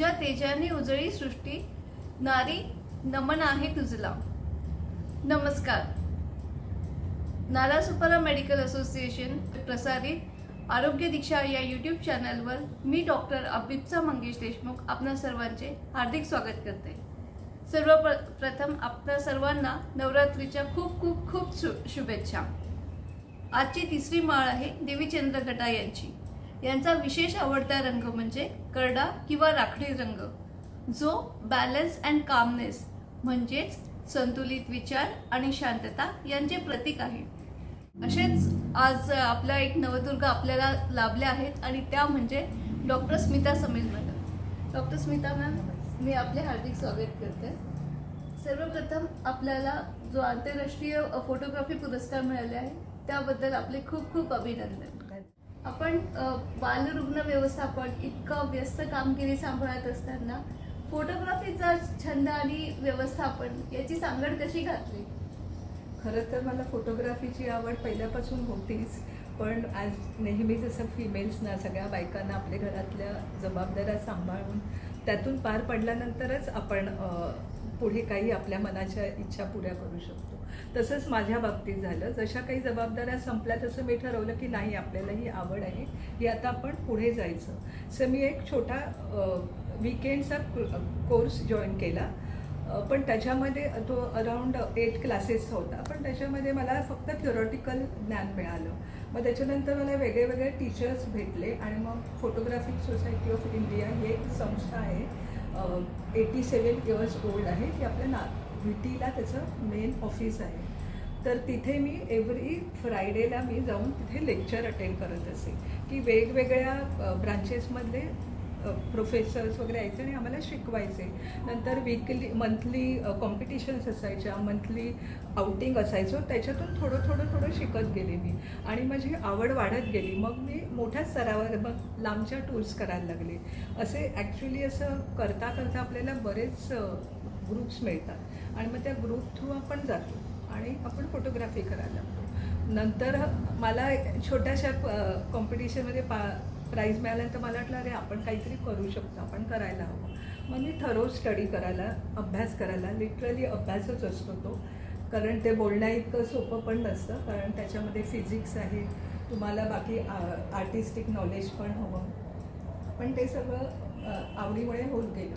तुझ्या तेजाने उजळी सृष्टी नारी नमन आहे तुझला. नमस्कार. नालासोपारा मेडिकल असोसिएशन प्रसारित आरोग्य दीक्षा या यूट्यूब चॅनलवर मी डॉक्टर अभिप्सा मंगेश देशमुख आपणा सर्वांचे हार्दिक स्वागत करते. सर्वप्रथम आपल्या सर्वांना नवरात्रीच्या खूप खूप खूप शु शुभेच्छा. आजची तिसरी माळ आहे देवी चंद्रघटा यांची. यांचा विशेष आवडता रंग म्हणजे करडा किंवा राखडी रंग. जो बॅलन्स अँड कामनेस म्हणजेच संतुलित विचार आणि शांतता यांचे प्रतीक आहे. असेच आज आपला एक नवदुर्ग आपल्याला लाभल्या आहेत आणि त्या म्हणजे doctor Smita Sameer madam. Doctor Smita ma'am मी आपले हार्दिक स्वागत करते. सर्वप्रथम आपल्याला जो आंतरराष्ट्रीय फोटोग्राफी पुरस्कार मिळाले आहे त्याबद्दल आपले खूप खूप अभिनंदन. आपण बालरुग्ण व्यवस्थापन इतकं व्यस्त कामगिरी सांभाळत असताना फोटोग्राफीचा छंद आणि व्यवस्थापन याची सांगड कशी घातली? खरं तर मला फोटोग्राफीची आवड पहिल्यापासून होतीच पण आज नेहमी जसं फिमेल्सना सगळ्या बायकांना आपल्या घरातल्या जबाबदाऱ्या सांभाळून त्यातून पार पडल्यानंतरच आपण पुढे काही आपल्या मनाच्या इच्छा पुऱ्या करू शकतो. तसंच माझ्या बाबतीत झालं. जशा काही जबाबदाऱ्या संपल्या तसं मी ठरवलं की नाही आपल्याला ही आवड आहे. ही आता आपण पुढे जायचं. सर मी एक छोटा विकेंडचा कोर्स जॉईन केला. पण त्याच्यामध्ये तो अराऊंड एट क्लासेस होता. पण त्याच्यामध्ये मला फक्त थिओरॉटिकल ज्ञान मिळालं. मग त्याच्यानंतर मला वेगळे वेगळे टीचर्स भेटले आणि मग फोटोग्राफिक सोसायटी ऑफ इंडिया ही एक संस्था आहे. एटी सेवन इयर्स ओल्ड आहे. की आपल्या ना विटीला त्याचं मेन ऑफिस आहे. तर तिथे मी एव्हरी फ्रायडेला मी जाऊन तिथे लेक्चर अटेंड करत असे. की वेगवेगळ्या ब्रांचेसमधले प्रोफेसर्स वगैरे यायचे आणि आम्हाला शिकवायचे. नंतर वीकली मंथली कॉम्पिटिशन्स असायच्या मंथली आउटिंग असायचं. त्याच्यातून थोडं थोडं थोडं शिकत गेले मी. आणि माझी आवड वाढत गेली. मग मी मोठ्या स्तरावर मग लांबच्या टूर्स करायला लागले. असे ॲक्च्युली असं करता करता आपल्याला बरेच ग्रुप्स मिळतात. आणि मग त्या ग्रुप थ्रू आपण जातो. आणि आपण फोटोग्राफी करायला लागतो. नंतर मला छोट्याशा कॉम्पिटिशनमध्ये पा प्राईज मिळाल्यानंतर मला वाटलं अरे आपण काहीतरी करू शकतो आपण करायला हवं. मग मी थरो स्टडी करायला अभ्यास करायला लिटरली अभ्यासच असतो तो. कारण ते बोलण्या इतकं सोपं पण नसतं कारण त्याच्यामध्ये फिजिक्स आहे तुम्हाला बाकी आर्टिस्टिक नॉलेज पण हवं. पण ते सगळं आवडीमुळे होत गेलं.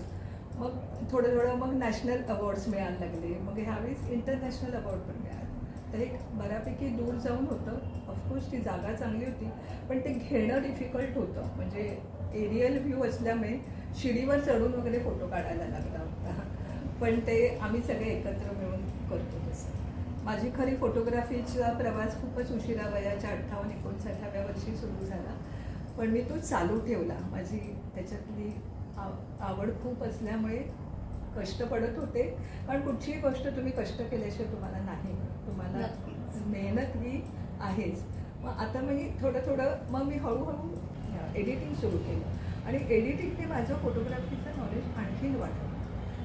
मग थोडं थोडं मग नॅशनल अवॉर्ड्स मिळायला लागले. मग ह्यावेळेस इंटरनॅशनल अवॉर्ड पण मिळाले. तर एक बऱ्यापैकी दूर जाऊन होतं. ऑफकोर्स ती जागा चांगली होती पण ते घेणं डिफिकल्ट होतं. म्हणजे एरियल व्ह्यू असल्यामुळे शिडीवर चढून वगैरे फोटो काढायला लागला होता. पण ते आम्ही सगळे एकत्र मिळून करतो तसं. माझी खरी फोटोग्राफीचा प्रवास खूपच उशिरा वयाच्या अठ्ठावन्न एकोणसाठाव्या वर्षी सुरू झाला. पण मी तो चालू ठेवला. माझी त्याच्यातली आव- आवड खूप असल्यामुळे कष्ट पडत होते. कारण कुठचीही गोष्ट तुम्ही कष्ट केल्याशिवाय तुम्हाला नाही. तुम्हाला. मेहनत ही आहेच. मग आता मी थोडं थोडं मग मी हळूहळू एडिटिंग सुरू केलं. आणि एडिटिंगने माझं फोटोग्राफीचं नॉलेज आणखीन वाढलं.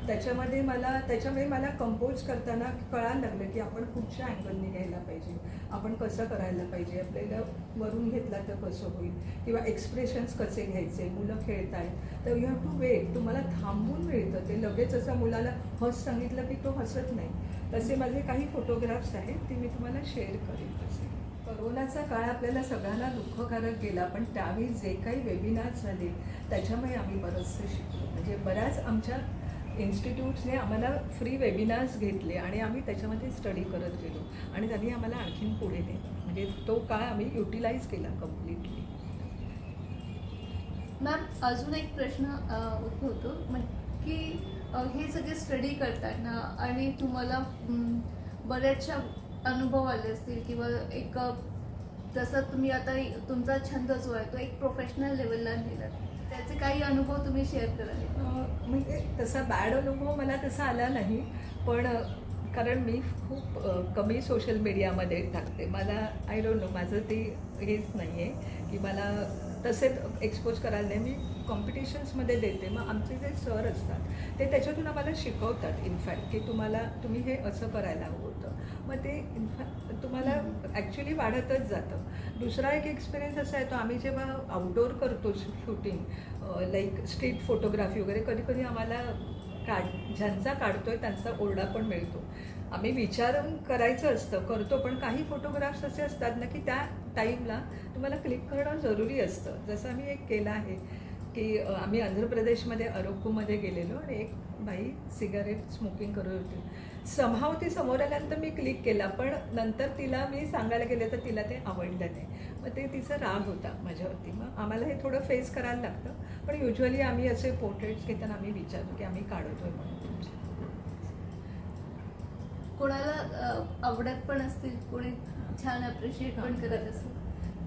त्याच्यामध्ये मला त्याच्यामुळे मला कंपोज करताना कळायला लागलं की आपण कुठच्या अँगलने घ्यायला पाहिजे? आपण कसं करायला पाहिजे? आपल्याला वरून घेतला तर कसं होईल? किंवा एक्सप्रेशन्स कसे घ्यायचे? मुलं खेळत आहेत तर यू हॅव टू वेट तुम्हाला थांबून मिळतं. ते लगेच असं मुलाला हस सांगितलं की तो हसत नाही. तसे माझे काही फोटोग्राफ्स आहेत ते मी तुम्हाला शेअर करेन तसे. कोरोनाचा काळ आपल्याला सगळ्यांना दुःखकारक गेला पण त्यावेळी जे काही वेबिनार्स झाले त्याच्यामुळे आम्ही बरंचसं शिकलो. म्हणजे बऱ्याच आमच्या इन्स्टिट्यूट्सने आम्हाला फ्री वेबिनार्स घेतले आणि आम्ही त्याच्यामध्ये स्टडी करत गेलो. आणि त्यांनी आम्हाला आणखीन पुढे नेलं. म्हणजे तो काळ आम्ही युटिलाइज केला कम्प्लिटली मॅम अजून एक प्रश्न उद्भवतो की हे सगळे स्टडी करताना आणि तुम्हाला बऱ्याचशा अनुभव आले असतील किंवा एक जसं तुम्ही आता तुमचा छंद जो आहे तो एक प्रोफेशनल लेवलला नेला. त्याचे काही अनुभव तुम्ही शेअर कराल? म्हणजे तसा बॅड अनुभव मला तसा आला नाही पण कारण मी खूप कमी सोशल मीडियामध्ये टाकते. मला आय डोंट नो माझं ते हेच नाही आहे की मला तसे एक्सपोज करायला नाही. मी कॉम्पिटिशन्समध्ये देते. मग आमचे जे सर असतात ते त्याच्यातून आम्हाला शिकवतात इनफॅक्ट की तुम्हाला तुम्ही हे असं करायला हवं होतं. मग ते इनफॅक्ट तुम्हाला ॲक्च्युली वाढतच जातं. दुसरा एक एक्सपिरियन्स असा आहे तो आम्ही जेव्हा आउटडोअर करतो शूटिंग लाईक स्ट्रीट फोटोग्राफी वगैरे कधी कधी आम्हाला काढ ज्यांचा काढतोय त्यांचा ओरडा पण मिळतो. आम्ही विचारून करायचं असतं करतो पण काही फोटोग्राफ्स असे असतात ना की त्या टाईमला तुम्हाला क्लिक करणं जरुरी असतं. जसं आम्ही एक केलं आहे की आम्ही आंध्र प्रदेशमध्ये अरोक्कोमध्ये गेलेलो आणि एक बाई सिगारेट स्मोकिंग करत होती. समहाव ती समोर आल्यानंतर मी क्लिक केला पण नंतर तिला मी सांगायला गेले तर तिला ते आवडलं नाही. मग ते तिचा राग होता माझ्यावरती. मग आम्हाला हे थोडं फेस करायला लागतं पण युजली आम्ही असे पोर्ट्रेट्स घेताना आम्ही विचारतो की आम्ही काढतोय म्हणून तुमचे कोणाला आवडत पण असतील कोणी? छान अप्रिशिएट पण करत असेल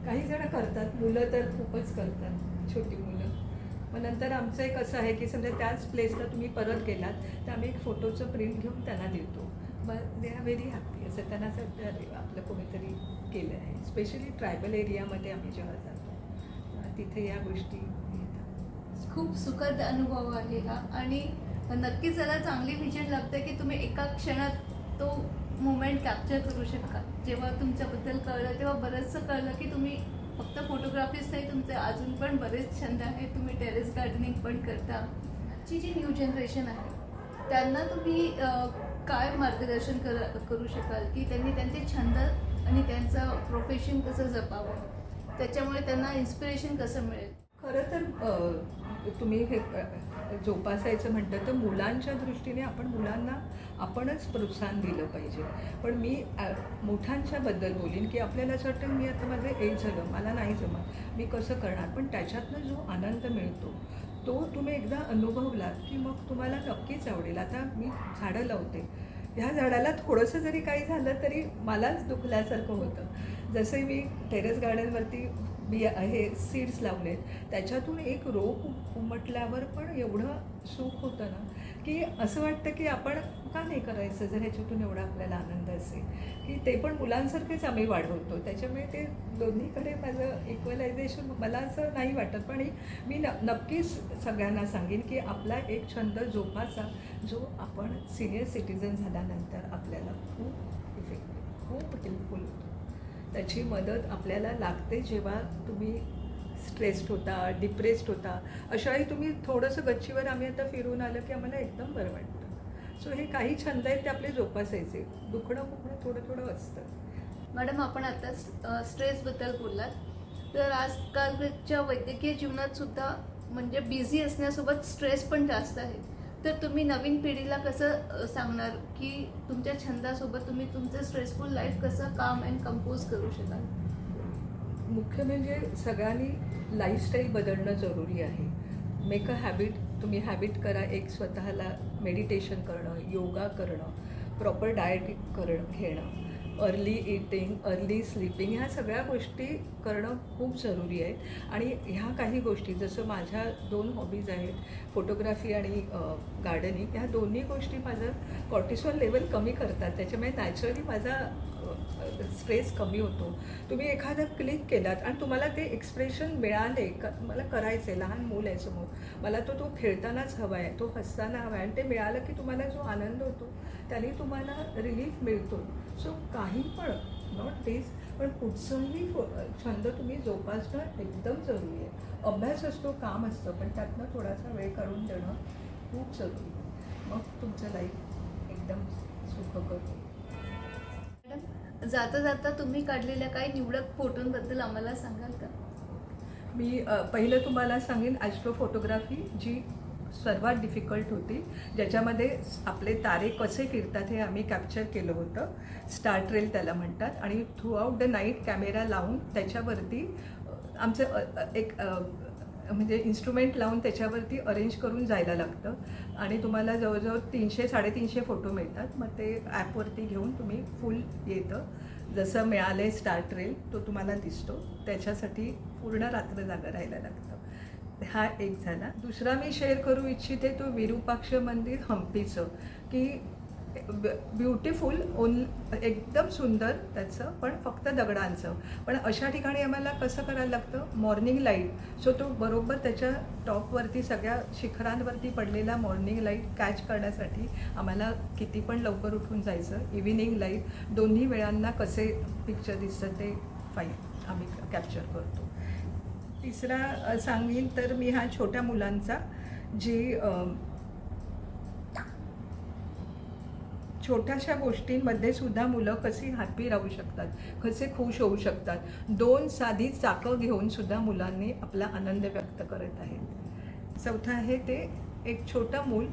काही जण करतात मुलं तर खूपच करतात छोटी मुलं. मग नंतर आमचं एक असं आहे की समजा त्याच प्लेसला तुम्ही परत गेलात तर आम्ही एक फोटोचं प्रिंट घेऊन त्यांना देतो. मग दे आर व्हेरी हॅपी असं त्यांना असं अरे आपलं कोणीतरी केलं आहे. स्पेशली ट्रायबल एरियामध्ये आम्ही जेव्हा जातो तिथे या गोष्टी येतात. खूप सुखद अनुभव आहे हा. आणि नक्कीच त्याला चांगली विजय लागते की तुम्ही एका क्षणात तो मुमेंट कॅप्चर करू शकता. जेव्हा तुमच्याबद्दल कळलं तेव्हा बरंचसं कळलं की तुम्ही फक्त फोटोग्राफीच नाही तुमचे अजून पण बरेच छंद आहेत. तुम्ही टेरेस गार्डनिंग पण करता. आजची जी न्यू जनरेशन आहे त्यांना तुम्ही काय मार्गदर्शन कर करू शकाल? की त्यांनी त्यांचे छंद आणि त्यांचं प्रोफेशन कसं जपावं? त्याच्यामुळे त्यांना इन्स्पिरेशन कसं मिळेल? खरं तर तुम्ही हे जोपासायचं म्हटलं तर मुलांच्या दृष्टीने आपण मुलांना आपणच प्रोत्साहन दिलं पाहिजे. पण मी मोठ्यांच्याबद्दल बोलीन की आपल्याला असं वाटतं मी आता माझं एज झालं मला नाही जमत मी कसं करणार? पण त्याच्यातनं जो आनंद मिळतो तो तुम्ही एकदा अनुभवलात की मग तुम्हाला नक्कीच आवडेल. आता मी झाडं लावते. ह्या झाडाला थोडंसं जरी काही झालं तरी मलाच दुखल्यासारखं होतं. जसे मी टेरेस गार्डनवरती बिया हे सीड्स लावलेत. त्याच्यातून एक रोप उमटल्यावर पण एवढं सुख होतं ना की असं वाटतं की आपण का नाही करायचं जर ह्याच्यातून एवढा आपल्याला आनंद असेल. की ते पण मुलांसारखेच आम्ही वाढवतो. त्याच्यामुळे ते दोन्हीकडे माझं इक्वलायझेशन मला असं नाही वाटत. पण हे- मी न नक्कीच सगळ्यांना सांगेन की आपला एक छंद जोपासा जो आपण सिनियर सिटीजन झाल्यानंतर आपल्याला खूप इफेक्ट खूप हेल्पफुल होतो. त्याची मदत आपल्याला लागते जेव्हा तुम्ही स्ट्रेस्ड होता डिप्रेस्ड होता अशाही तुम्ही थोडंसं गच्चीवर आम्ही आता फिरून आलं की आम्हाला एकदम बरं वाटतं. सो हे काही छंद आहेत ते आपले जोपासायचे. दुखणं फुकणं थोडं थोडं असतं. मॅडम आपण आता स्ट्रेसबद्दल बोललात. तर आजकालच्या वैद्यकीय जीवनात सुद्धा म्हणजे बिझी असण्यासोबत स्ट्रेस पण जास्त आहे. तर तुम्ही नवीन पिढीला कसं सांगणार की तुमच्या छंदासोबत तुम्ही तुमचं स्ट्रेसफुल लाईफ कसं काम अँड कंपोज करू शकाल? मुख्य म्हणजे सगळ्यांनी लाईफस्टाईल बदलणं जरुरी आहे. मेक अ हॅबिट तुम्ही हॅबिट करा एक स्वतःला मेडिटेशन करणं योगा करणं प्रॉपर डाएट करणं घेणं अर्ली इटिंग अर्ली स्लीपिंग ह्या सगळ्या गोष्टी करणं खूप जरुरी आहे आणि ह्या काही गोष्टी जसं माझ्या दोन हॉबीज आहेत फोटोग्राफी आणि गार्डनिंग ह्या दोन्ही गोष्टी माझं कॉर्टिसॉल लेवल कमी करतात. त्याच्यामुळे नॅचरली माझा स्ट्रेस कमी होतो. तुम्ही एखादं क्लिक केलात आणि तुम्हाला ते एक्सप्रेशन मिळाले क मला करायचं आहे लहान मूल आहे समोर. मला तो तो खेळतानाच हवा आहे तो हसताना हवा आहे आणि ते मिळालं की तुम्हाला जो आनंद होतो त्याने तुम्हाला रिलीफ मिळतो. सो काही पण नॉट दिस पण कुठचंही फो- छंद तुम्ही जोपासणं एकदम जरुरी आहे. अभ्यास असतो काम असतं पण त्यातनं थोडासा वेळ काढून देणं खूप जरुरी आहे. मग तुमचं लाईफ एकदम सुखकर मॅडम जाता जाता तुम्ही काढलेल्या काही निवडक फोटोंबद्दल आम्हाला सांगाल का? मी पहिलं तुम्हाला सांगेन ॲस्ट्रो फोटोग्राफी जी सर्वात डिफिकल्ट होती. ज्याच्यामध्ये आपले तारे कसे फिरतात हे आम्ही कॅप्चर केलं होतं. स्टार ट्रेल त्याला म्हणतात. आणि throughout the night camera लावून त्याच्यावरती आमचं एक म्हणजे इन्स्ट्रुमेंट लावून त्याच्यावरती अरेंज करून जायला लागतं. आणि तुम्हाला जवळजवळ तीनशे साडेतीनशे फोटो मिळतात. मग ते ॲपवरती घेऊन तुम्ही फुल येतं. जसं मिळालं आहे स्टार ट्रेल तो तुम्हाला दिसतो. त्याच्यासाठी पूर्ण रात्र जागा राहायला लागतं. हा एक झाला. दुसरा मी शेअर करू इच्छिते तो विरूपाक्ष मंदिर हम्पीचं की ब्युटिफुल ओन एकदम सुंदर त्याचं पण फक्त दगडांचं. पण अशा ठिकाणी आम्हाला कसं करायला लागतं? मॉर्निंग लाइट सो तो बरोबर त्याच्या टॉपवरती सगळ्या शिखरांवरती पडलेला मॉर्निंग लाइट कॅच करण्यासाठी आम्हाला किती पण लवकर उठून जायचं. इव्हिनिंग लाइट दोन्ही वेळांना कसे पिक्चर दिसतं ते फाईन आम्ही कॅप्चर करतो. तिसरा सांगेन तर मी हा छोट्या मुलांचा जी छोट्याशा गोष्टींमध्ये सुद्धा मुलं कशी हॅपी राहू शकतात कसे खुश होऊ शकतात दोन साधी चाकं घेऊन सुद्धा मुलांनी आपला आनंद व्यक्त करत आहेत. चौथं आहे ते एक छोटं मूल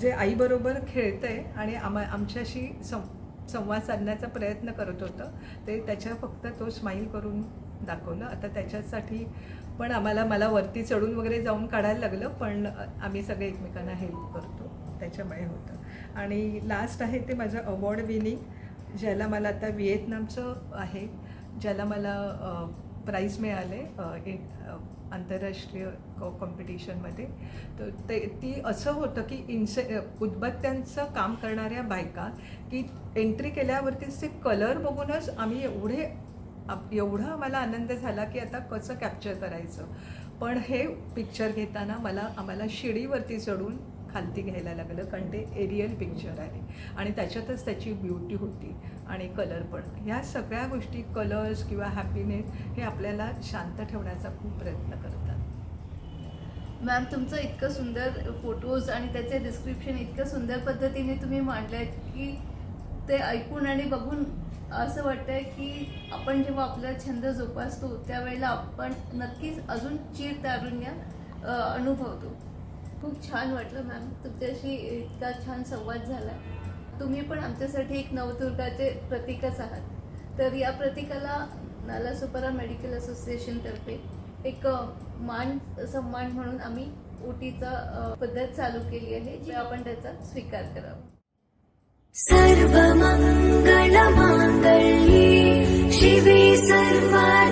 जे आईबरोबर खेळतंय आणि आमा आमच्याशी सं संवाद साधण्याचा प्रयत्न करत होतं ते त्याच्या फक्त तो स्माईल करून दाखवलं. आता त्याच्यासाठी पण आम्हाला मला वरती चढून वगैरे जाऊन काढायला लागलं पण आम्ही सगळे एकमेकांना हेल्प करतो. त्याच्यामुळे होतं. आणि लास्ट आहे ते माझं अवॉर्ड विनिंग ज्याला मला आता व्हिएतनामचं आहे ज्याला मला प्राईज मिळाले एक आंतरराष्ट्रीय कॉम्पिटिशनमध्ये तर ते ती असं होतं की इन्से उदबत्त्यांचं काम करणाऱ्या बायका की एंट्री केल्यावरतीच ते कलर बघूनच आम्ही एवढे आप- एवढा आम्हाला आनंद झाला की आता कसं कॅप्चर करायचं? पण हे पिक्चर घेताना मला आम्हाला शिडीवरती चढून खालती घ्यायला लागलं कारण ते एरियल पिक्चर आहे. आणि त्याच्यातच त्याची ब्युटी होती आणि कलर पण. ह्या सगळ्या गोष्टी कलर्स किंवा हॅपीनेस हे आपल्याला शांत ठेवण्याचा खूप प्रयत्न करतात. मॅम तुमचं इतकं सुंदर फोटोज आणि त्याचे डिस्क्रिप्शन इतकं सुंदर पद्धतीने तुम्ही मांडले की ते ऐकून आणि बघून असं वाटतंय की आपण जेव्हा आपला छंद जोपासतो त्यावेळेला आपण नक्कीच अजून चीर तारुण्य अनुभवतो. खूप छान वाटलं मॅम तुमच्याशी इतका छान संवाद झाला. तुम्ही पण आमच्यासाठी एक नवदुर्गाचे प्रतीकच आहात. तर या प्रतीकाला नालासोपारा मेडिकल असोसिएशनतर्फे एक मान सन्मान म्हणून आम्ही उटीचा पद्धत चालू केली आहे जी आपण त्याचा स्वीकार करावा. சர்வமங்கள மாங்கல்யே சிவே சர்வார்